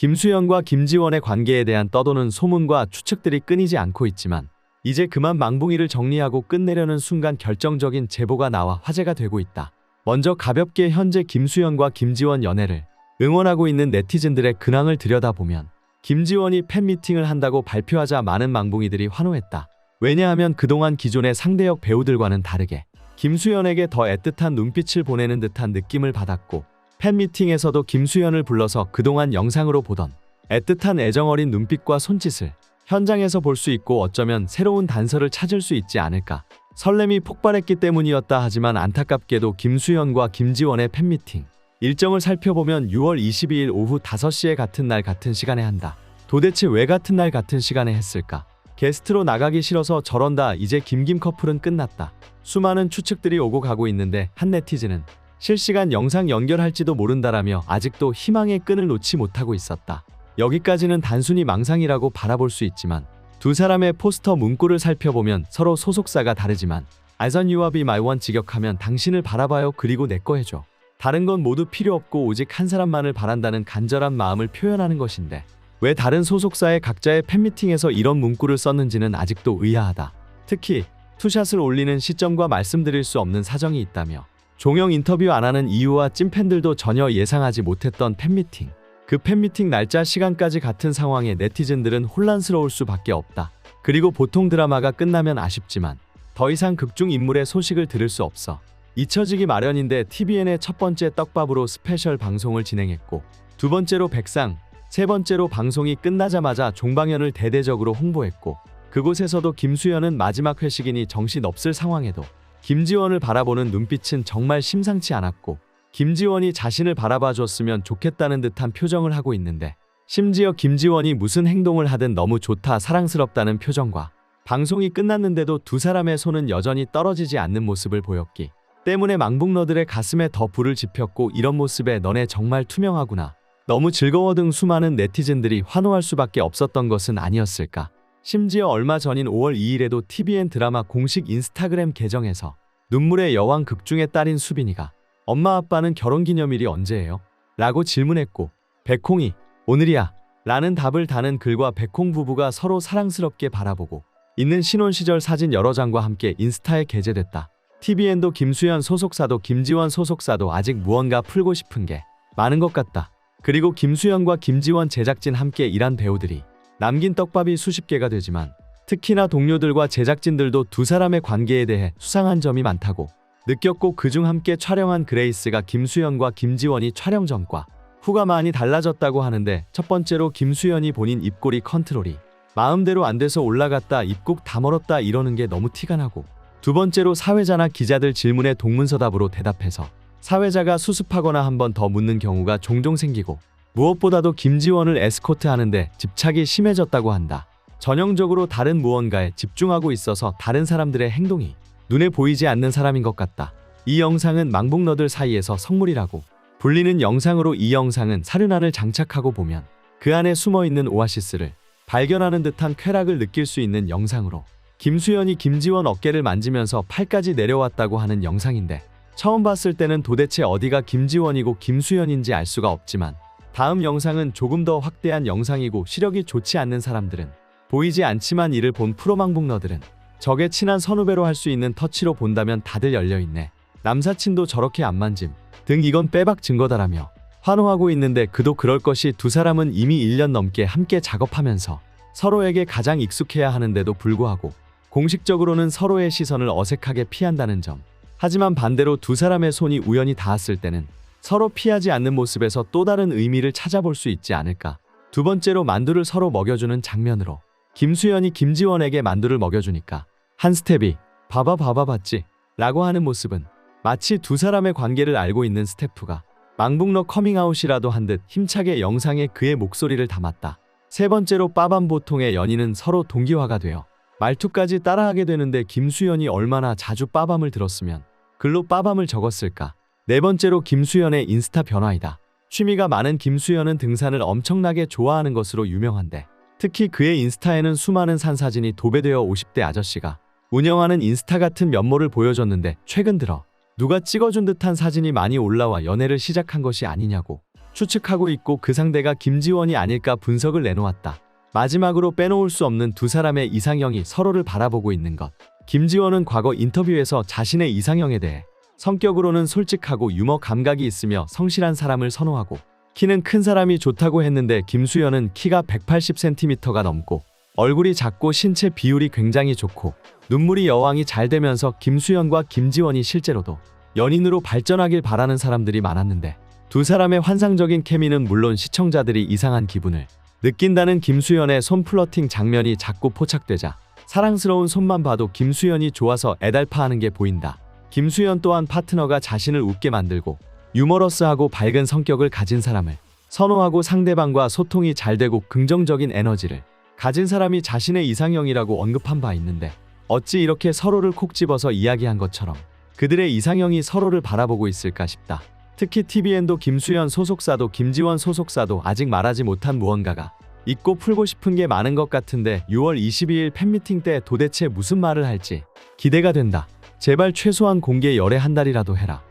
김수현과 김지원의 관계에 대한 떠도는 소문과 추측들이 끊이지 않고 있지만 이제 그만 망붕이를 정리하고 끝내려는 순간 결정적인 제보가 나와 화제가 되고 있다. 먼저 가볍게 현재 김수현과 김지원 연애를 응원하고 있는 네티즌들의 근황을 들여다보면 김지원이 팬미팅을 한다고 발표하자 많은 망붕이들이 환호했다. 왜냐하면 그동안 기존의 상대역 배우들과는 다르게 김수현에게 더 애틋한 눈빛을 보내는 듯한 느낌을 받았고 팬미팅에서도 김수현을 불러서 그동안 영상으로 보던 애틋한 애정어린 눈빛과 손짓을 현장에서 볼 수 있고 어쩌면 새로운 단서를 찾을 수 있지 않을까. 설렘이 폭발했기 때문이었다 하지만 안타깝게도 김수현과 김지원의 팬미팅 일정을 살펴보면 6월 22일 오후 5시에 같은 날 같은 시간에 한다. 도대체 왜 같은 날 같은 시간에 했을까? 게스트로 나가기 싫어서 저런다. 이제 김김 커플은 끝났다. 수많은 추측들이 오고 가고 있는데 한 네티즌은 실시간 영상 연결할지도 모른다라며 아직도 희망의 끈을 놓지 못하고 있었다. 여기까지는 단순히 망상이라고 바라볼 수 있지만 두 사람의 포스터 문구를 살펴보면 서로 소속사가 다르지만 알선 유아비 말원 직역하면 당신을 바라봐요 그리고 내 거 해줘. 다른 건 모두 필요 없고 오직 한 사람만을 바란다는 간절한 마음을 표현하는 것인데 왜 다른 소속사의 각자의 팬미팅에서 이런 문구를 썼는지는 아직도 의아하다. 특히 투샷을 올리는 시점과 말씀드릴 수 없는 사정이 있다며 종영 인터뷰 안 하는 이유와 찐팬들도 전혀 예상하지 못했던 팬미팅. 그 팬미팅 날짜 시간까지 같은 상황에 네티즌들은 혼란스러울 수밖에 없다. 그리고 보통 드라마가 끝나면 아쉽지만 더 이상 극중 인물의 소식을 들을 수 없어 잊혀지기 마련인데 TVN의 첫 번째 떡밥으로 스페셜 방송을 진행했고 두 번째로 백상, 세 번째로 방송이 끝나자마자 종방연을 대대적으로 홍보했고 그곳에서도 김수현은 마지막 회식이니 정신 없을 상황에도 김지원을 바라보는 눈빛은 정말 심상치 않았고 김지원이 자신을 바라봐 줬으면 좋겠다는 듯한 표정을 하고 있는데 심지어 김지원이 무슨 행동을 하든 너무 좋다 사랑스럽다는 표정과 방송이 끝났는데도 두 사람의 손은 여전히 떨어지지 않는 모습을 보였기 때문에 망북러들의 가슴에 더 불을 지폈고 이런 모습에 너네 정말 투명하구나. 너무 즐거워 등 수많은 네티즌들이 환호할 수밖에 없었던 것은 아니었을까 심지어 얼마 전인 5월 2일에도 TVN 드라마 공식 인스타그램 계정에서 눈물의 여왕 극중의 딸인 수빈이가 엄마 아빠는 결혼기념일이 언제예요? 라고 질문했고 백홍이 오늘이야 라는 답을 다는 글과 백홍 부부가 서로 사랑스럽게 바라보고 있는 신혼 시절 사진 여러 장과 함께 인스타에 게재됐다. TVN도 김수현 소속사도 김지원 소속사도 아직 무언가 풀고 싶은 게 많은 것 같다. 그리고 김수현과 김지원 제작진 함께 일한 배우들이 남긴 떡밥이 수십 개가 되지만 특히나 동료들과 제작진들도 두 사람의 관계에 대해 수상한 점이 많다고 느꼈고 그중 함께 촬영한 그레이스가 김수현과 김지원이 촬영 전과 후가 많이 달라졌다고 하는데 첫 번째로 김수현이 본인 입꼬리 컨트롤이 마음대로 안 돼서 올라갔다 입국 다 멀었다 이러는 게 너무 티가 나고 두 번째로 사회자나 기자들 질문에 동문서답으로 대답해서 사회자가 수습하거나 한 번 더 묻는 경우가 종종 생기고 무엇보다도 김지원을 에스코트 하는데 집착이 심해졌다고 한다. 전형적으로 다른 무언가에 집중하고 있어서 다른 사람들의 행동이 눈에 보이지 않는 사람인 것 같다. 이 영상은 망복너들 사이에서 성물이라고 불리는 영상으로 이 영상은 사륜화를 장착하고 보면 그 안에 숨어 있는 오아시스를 발견하는 듯한 쾌락을 느낄 수 있는 영상으로 김수현이 김지원 어깨를 만지면서 팔까지 내려왔다고 하는 영상인데 처음 봤을 때는 도대체 어디가 김지원이고 김수현인지 알 수가 없지만 다음 영상은 조금 더 확대한 영상이고 시력이 좋지 않는 사람들은 보이지 않지만 이를 본 프로망북너들은 적의 친한 선후배로 할 수 있는 터치로 본다면 다들 열려있네. 남사친도 저렇게 안 만짐. 등 이건 빼박 증거다라며 환호하고 있는데 그도 그럴 것이 두 사람은 이미 1년 넘게 함께 작업하면서 서로에게 가장 익숙해야 하는데도 불구하고 공식적으로는 서로의 시선을 어색하게 피한다는 점. 하지만 반대로 두 사람의 손이 우연히 닿았을 때는 서로 피하지 않는 모습에서 또 다른 의미를 찾아볼 수 있지 않을까. 두 번째로 만두를 서로 먹여주는 장면으로 김수현이 김지원에게 만두를 먹여주니까 한 스텝이 봐봐 봐봐 봤지 라고 하는 모습은 마치 두 사람의 관계를 알고 있는 스태프가 망북러 커밍아웃이라도 한 듯 힘차게 영상에 그의 목소리를 담았다. 세 번째로 빠밤 보통의 연인은 서로 동기화가 되어 말투까지 따라하게 되는데 김수현이 얼마나 자주 빠밤을 들었으면 글로 빠밤을 적었을까. 네 번째로 김수현의 인스타 변화이다. 취미가 많은 김수현은 등산을 엄청나게 좋아하는 것으로 유명한데 특히 그의 인스타에는 수많은 산 사진이 도배되어 50대 아저씨가 운영하는 인스타 같은 면모를 보여줬는데 최근 들어 누가 찍어준 듯한 사진이 많이 올라와 연애를 시작한 것이 아니냐고 추측하고 있고 그 상대가 김지원이 아닐까 분석을 내놓았다. 마지막으로 빼놓을 수 없는 두 사람의 이상형이 서로를 바라보고 있는 것. 김지원은 과거 인터뷰에서 자신의 이상형에 대해 성격으로는 솔직하고 유머 감각이 있으며 성실한 사람을 선호하고 키는 큰 사람이 좋다고 했는데 김수현은 키가 180cm가 넘고 얼굴이 작고 신체 비율이 굉장히 좋고 눈물이 여왕이 잘 되면서 김수현과 김지원이 실제로도 연인으로 발전하길 바라는 사람들이 많았는데 두 사람의 환상적인 케미는 물론 시청자들이 이상한 기분을 느낀다는 김수현의 손 플러팅 장면이 자꾸 포착되자 사랑스러운 손만 봐도 김수현이 좋아서 애달파하는 게 보인다. 김수현 또한 파트너가 자신을 웃게 만들고 유머러스하고 밝은 성격을 가진 사람을 선호하고 상대방과 소통이 잘 되고 긍정적인 에너지를 가진 사람이 자신의 이상형이라고 언급한 바 있는데 어찌 이렇게 서로를 콕 집어서 이야기한 것처럼 그들의 이상형이 서로를 바라보고 있을까 싶다. 특히 TVN도 김수현 소속사도 김지원 소속사도 아직 말하지 못한 무언가가 있고 풀고 싶은 게 많은 것 같은데 6월 22일 팬미팅 때 도대체 무슨 말을 할지 기대가 된다. 제발 최소한 공개 열애 한 달이라도 해라.